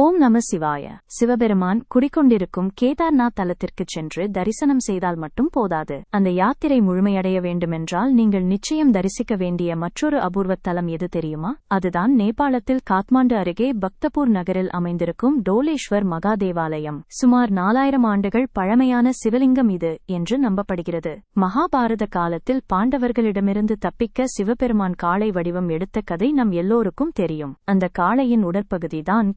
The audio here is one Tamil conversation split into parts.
ஓம் நம சிவாய. சிவபெருமான் குடிக்கொண்டிருக்கும் கேதார்நாத் தலத்திற்கு சென்று தரிசனம் செய்தால் மட்டும் போதாது. அந்த யாத்திரை முழுமையடைய வேண்டுமென்றால் நீங்கள் நிச்சயம் தரிசிக்க வேண்டிய மற்றொரு அபூர்வ தலம் எது தெரியுமா? அதுதான் நேபாளத்தில் காத்மாண்டு அருகே பக்தபூர் நகரில் அமைந்திருக்கும் டோலேஸ்வர் மகா தேவாலயம் சுமார் நாலாயிரம் ஆண்டுகள் பழமையான சிவலிங்கம் இது என்று நம்பப்படுகிறது. மகாபாரத காலத்தில் பாண்டவர்களிடமிருந்து தப்பிக்க சிவபெருமான் காளை வடிவம் எடுத்த கதை நம் எல்லோருக்கும் தெரியும். அந்த காளையின் உடற்பகுதிதான்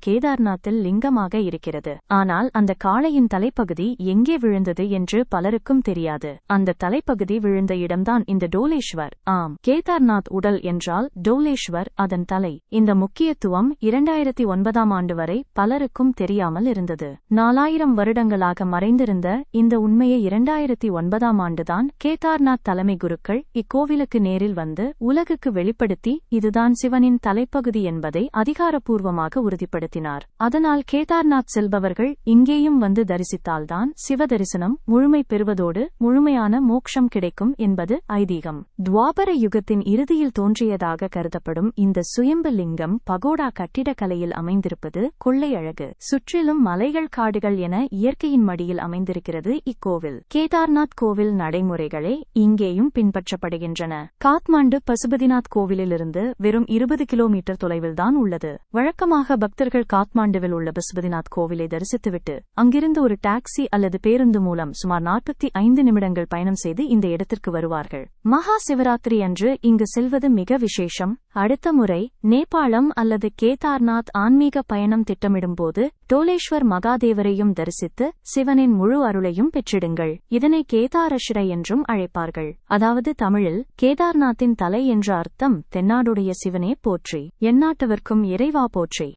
கேதார்நாத்தில் லிங்கமாக இருக்கிறது. ஆனால் அந்த காளையின் தலைப்பகுதி எங்கே விழுந்தது என்று பலருக்கும் தெரியாது. அந்த தலைப்பகுதி விழுந்த இடம்தான் இந்த டோலேஸ்வர் ஆம் கேதார்நாத் உடல் என்றால் டோலேஸ்வர் அதன் தலை. இந்த முக்கியத்துவம் இரண்டாயிரத்தி ஒன்பதாம் ஆண்டு வரை பலருக்கும் தெரியாமல் இருந்தது. நாலாயிரம் வருடங்களாக மறைந்திருந்த இந்த உண்மையை இரண்டாயிரத்தி ஒன்பதாம் ஆண்டுதான் கேதார்நாத் தலைமை குருக்கள் இக்கோவிலுக்கு நேரில் வந்து உலகுக்கு வெளிப்படுத்தி இதுதான் சிவனின் தலைப்பகுதி என்பதை அதிகாரப்பூர்வமாக உறுதிப்படுத்தினார். அதனால் கேதார்நாத் செல்பவர்கள் இங்கேயும் வந்து தரிசித்தால்தான் சிவதரிசனம் முழுமை பெறுவதோடு முழுமையான மோட்சம் கிடைக்கும் என்பது ஐதீகம். துவாபர யுகத்தின் இறுதியில் தோன்றியதாக கருதப்படும் இந்த சுயம்பு லிங்கம் பகோடா கட்டிடக்கலையில் அமைந்திருப்பது கொள்ளை அழகு சுற்றிலும் மலைகள் காடுகள் என இயற்கையின் மடியில் அமைந்திருக்கிறது இக்கோவில். கேதார்நாத் கோவில் நடைமுறைகளே இங்கேயும் பின்பற்றப்படுகின்றன. காத்மாண்டு பசுபதிநாத் கோவிலிலிருந்து வெறும் இருபது கிலோமீட்டர் தொலைவில்தான் உள்ளது. வழக்கமாக பக்தர்கள் காத்மாண்டு காத்மாண்டுவில் உள்ள பசுபதிநாத் கோவிலை தரிசித்துவிட்டு அங்கிருந்து ஒரு டாக்ஸி அல்லது பேருந்து மூலம் சுமார் நாற்பத்தி ஐந்து நிமிடங்கள் பயணம் செய்து இந்த இடத்திற்கு வருவார்கள். மகா சிவராத்திரி அன்று இங்கு செல்வது மிக விசேஷம். அடுத்த முறை நேபாளம் அல்லது கேதார்நாத் ஆன்மீக பயணம் திட்டமிடும்போது டோலேஸ்வர் மகாதேவரையும் தரிசித்து சிவனின் முழு அருளையும் பெற்றிடுங்கள். இதனை கேதாரஷிரை என்றும் அழைப்பார்கள். அதாவது தமிழில் கேதார்நாத்தின் தலை என்ற அர்த்தம் தென்னாடுடைய சிவனே போற்றி எந்நாட்டவர்க்கும் இறைவா போற்றி.